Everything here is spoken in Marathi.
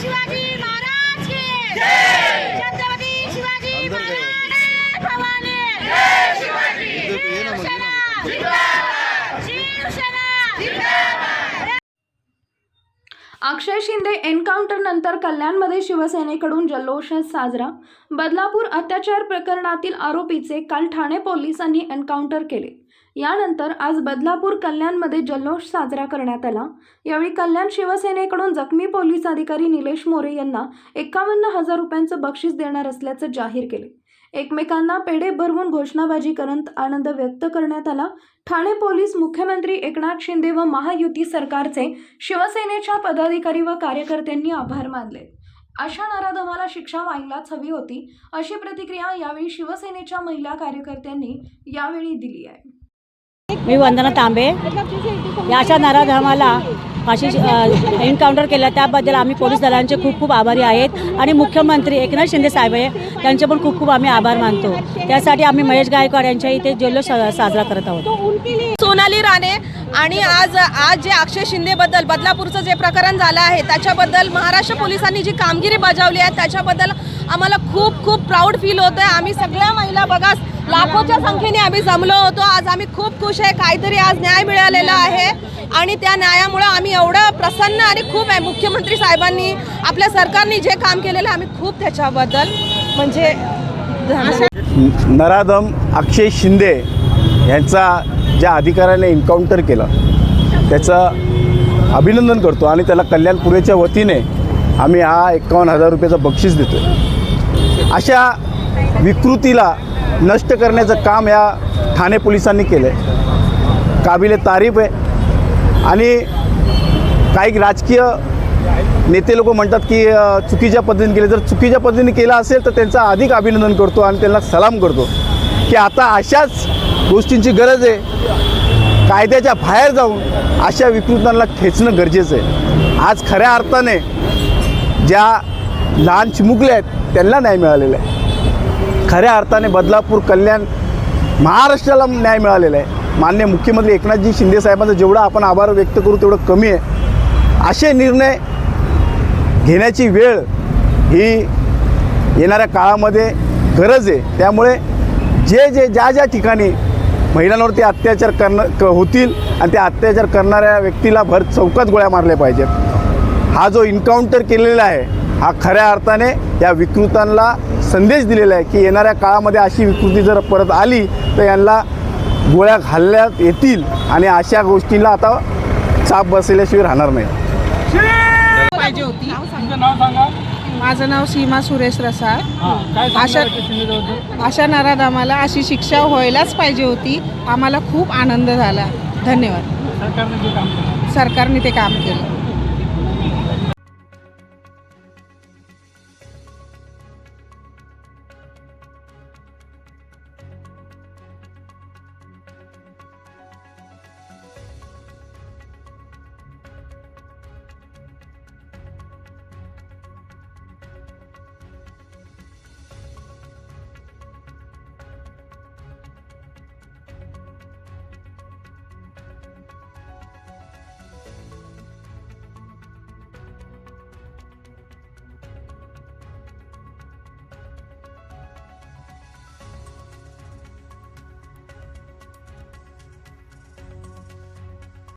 शिवाजी अक्षय शिंदे एन्काउंटर नंतर कल्याणमध्ये शिवसेनेकडून जल्लोष साजरा. बदलापूर अत्याचार प्रकरणातील आरोपीचे काल ठाणे पोलिसांनी एन्काउंटर केले. यानंतर आज बदलापूर कल्याणमध्ये जल्लोष साजरा करण्यात आला. यावेळी कल्याण शिवसेनेकडून जखमी पोलीस अधिकारी निलेश मोरे यांना एकावन्न हजार रुपयांचं बक्षीस देणार असल्याचं जाहीर केले. एकमेकांना पेढे भरवून घोषणाबाजी करत आनंद व्यक्त करण्यात आला. ठाणे पोलीस मुख्यमंत्री एकनाथ शिंदे व महायुती सरकारचे शिवसेनेच्या पदाधिकारी व कार्यकर्त्यांनी आभार मानले. अशा नराधमाला शिक्षा व्हायलाच हवी होती अशी प्रतिक्रिया यावेळी शिवसेनेच्या महिला कार्यकर्त्यांनी यावेळी दिली आहे. मी वंदना तांबे. या अशा नराधमाला फाशी एन्काउंटर केलं त्याबद्दल आम्ही पोलीस दलांचे खूप खूप आभारी आहेत. आणि मुख्यमंत्री एकनाथ शिंदे साहेब आहे त्यांचे पण खूप खूप आम्ही आभार मानतो. त्यासाठी आम्ही महेश गायकवाड यांच्या इथे जल्लोष साजरा करत आहोत. सोनाली राणे आणि आज आज जे अक्षय शिंदेबद्दल बदलापूरचं जे प्रकरण झालं आहे त्याच्याबद्दल महाराष्ट्र पोलिसांनी जी कामगिरी बजावली आहे त्याच्याबद्दल आम्हाला खूप खूप प्राऊड फील होतं आहे आम्ही सगळ्या महिला बघा लाखोच्या संख्येने आम्ही जमलो होतो. आज आम्ही खूप खुश आहे. काहीतरी आज न्याय मिळालेला आहे. आणि त्या न्यायामुळं आम्ही एवढं प्रसन्न आणि खूप आहे. मुख्यमंत्री साहेबांनी आपल्या सरकारने जे काम केलेलं आम्ही खूप त्याच्याबद्दल म्हणजे नरादम नराधम अक्षय शिंदे यांचा ज्या अधिकाऱ्याने एन्काउंटर केलं त्याचं अभिनंदन करतो आणि त्याला कल्याणपुरेच्या वतीने आम्ही हा एकावन्न हजार रुपयाचं बक्षीस देतो अशा विकृतीला नष्ट करण्याचं काम या ठाणे पोलिसांनी केलं आहे काबिले तारीफ आहे. आणि काही राजकीय नेते लोक म्हणतात की चुकीच्या पद्धतीने केले. जर चुकीच्या पद्धतीने केलं असेल तर त्यांचं अधिक अभिनंदन करतो आणि त्यांना सलाम करतो. की आता अशाच गोष्टींची गरज आहे. कायद्याच्या बाहेर जाऊन अशा विकृतांना खेचणं गरजेचं आहे. आज खऱ्या अर्थाने ज्या लहान चिमुकल्या आहेत त्यांना न्याय मिळालेला आहे. खऱ्या अर्थाने बदलापूर कल्याण महाराष्ट्राला न्याय मिळालेला आहे. मान्य मुख्यमंत्री एकनाथजी शिंदे साहेबांचा जेवढा आपण आभार व्यक्त करू तेवढं कमी आहे. असे निर्णय घेण्याची वेळ ही येणाऱ्या काळामध्ये गरज आहे. त्यामुळे जे जे ज्या ज्या ठिकाणी महिलांवरती अत्याचार करणं क होतील आणि त्या अत्याचार करणाऱ्या व्यक्तीला भर चौकात गोळ्या मारल्या पाहिजेत. हा जो इन्काउंटर केलेला आहे हा खऱ्या अर्थाने या विकृतांना संदेश दिलेला आहे की येणाऱ्या काळामध्ये अशी विकृती जर परत आली तर यांना गोळ्या घालण्यात येतील आणि अशा गोष्टीला आता चाप बसल्याशिवाय राहणार नाही. पाहिजे होती. माझं नाव सीमा सुरेश रसाळ. अशा अशा नराधमाला अशी शिक्षा व्हायलाच पाहिजे होती. आम्हाला खूप आनंद झाला. धन्यवाद. सरकारने ते काम केलं.